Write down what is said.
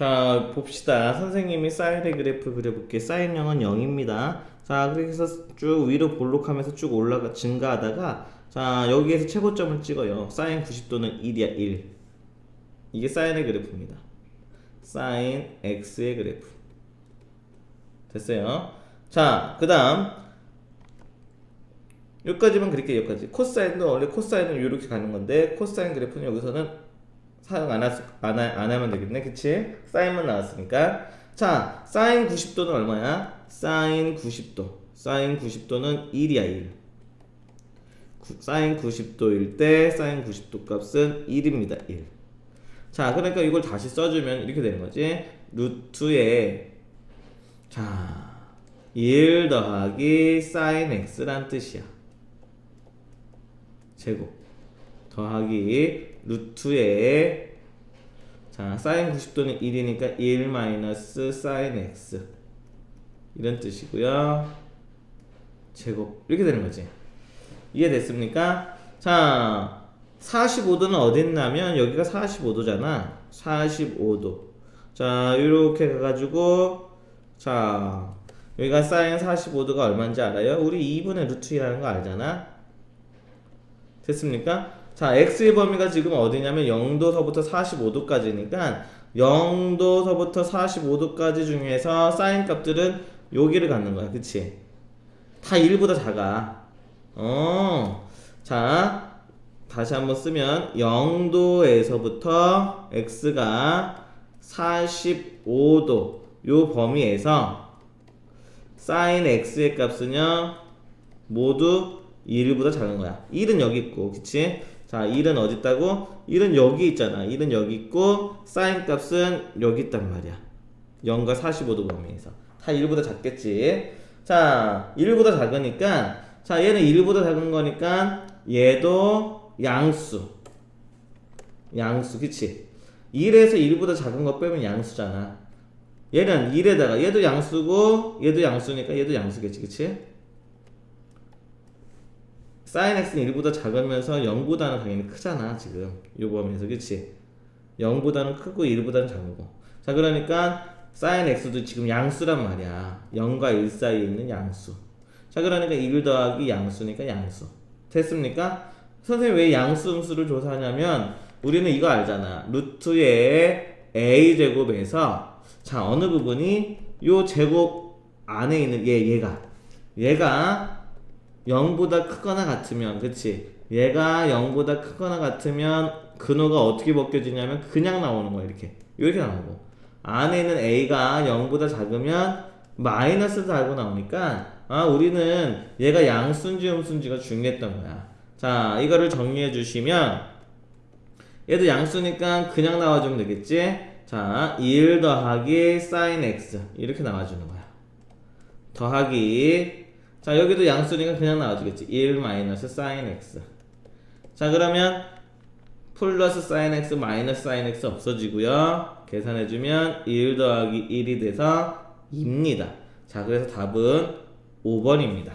자, 봅시다. 선생님이 사인의 그래프 그려볼게. 사인형은 0입니다. 자, 해서 쭉 위로 볼록하면서 쭉 올라가, 증가하다가, 자, 여기에서 최고점을 찍어요. 사인 90도는 1이야, 1. 이게 사인의 그래프입니다. 사인 x의 그래프. 됐어요. 자, 그 다음. 여기까지만 그릴게요, 여기까지. 코사인도 원래 코사인은 이렇게 가는 건데, 코사인 그래프는 여기서는 사용 안, 하, 안, 하, 안 하면 되겠네, 그치? 사인만 나왔으니까. 자, 사인 90도는 얼마야? 사인 90도. 사인 90도는 1이야, 1. 구- 사인 90도일 때, 사인 90도 값은 1입니다, 1. 자, 그러니까 이걸 다시 써주면 이렇게 되는 거지. 루트에, 자, 1 더하기 사인 x란 뜻이야. 제곱. 더하기 루트에 자 사인 90도는 1이니까 1 마이너스 사인 x. 이런 뜻이고요. 제곱. 이렇게 되는 거지. 이해됐습니까? 자 45도는 어딨냐면 여기가 45도잖아. 45도. 자 이렇게 가가지고 자 여기가 사인 45도가 얼마인지 알아요? 우리 2분의 루트 2라는 거 알잖아? 됐습니까? 자, x의 범위가 지금 어디냐면 0도서부터 45도까지니까 0도서부터 45도까지 중에서 사인 값들은 여기를 갖는 거야. 그치? 다 1보다 작아. 어. 자, 다시 한번 쓰면 0도에서부터 x가 45도 요 범위에서 사인 x의 값은요 모두 1보다 작은 거야. 1은 여기 있고, 그치? 자, 1은 어디 있다고? 1은 여기 있잖아. 1은 여기 있고, 사인 값은 여기 있단 말이야. 0과 45도 범위에서. 다 1보다 작겠지? 자, 1보다 작으니까, 자, 얘는 1보다 작은 거니까, 얘도 양수. 양수, 그치? 1에서 1보다 작은 거 빼면 양수잖아. 얘는 1에다가, 얘도 양수고, 얘도 양수니까 얘도 양수겠지, 그치? 사인 x는 1보다 작으면서 0보다는 당연히 크잖아 지금. 요 범위에서 그치? 0보다는 크고 1보다는 작고. 자 그러니까 사인 x도 지금 양수란 말이야. 0과 1 사이에 있는 양수. 자 그러니까 1 더하기 양수니까 양수. 됐습니까? 선생님 왜 양수 음수를 조사하냐면 우리는 이거 알잖아. 루트의 a제곱에서 자 어느 부분이 요 제곱 안에 있는 얘 얘가. 얘가 0보다 크거나 같으면 그치? 얘가 0보다 크거나 같으면 근호가 어떻게 벗겨지냐면 그냥 나오는 거야 이렇게. 이렇게 나오고 안에 있는 a가 0보다 작으면 마이너스 달고 나오니까 아 우리는 얘가 양수인지 음수인지가 중요했던 거야. 자 이거를 정리해 주시면 얘도 양수니까 그냥 나와주면 되겠지? 자 1 더하기 sin x 이렇게 나와주는 거야. 더하기 자 여기도 양수니까 그냥 나와주겠지. 1 마이너스 sin x. 자 그러면 플러스 sin x 마이너스 sin x 없어지고요. 계산해주면 1 더하기 1이 돼서 2입니다. 자 그래서 답은 5번입니다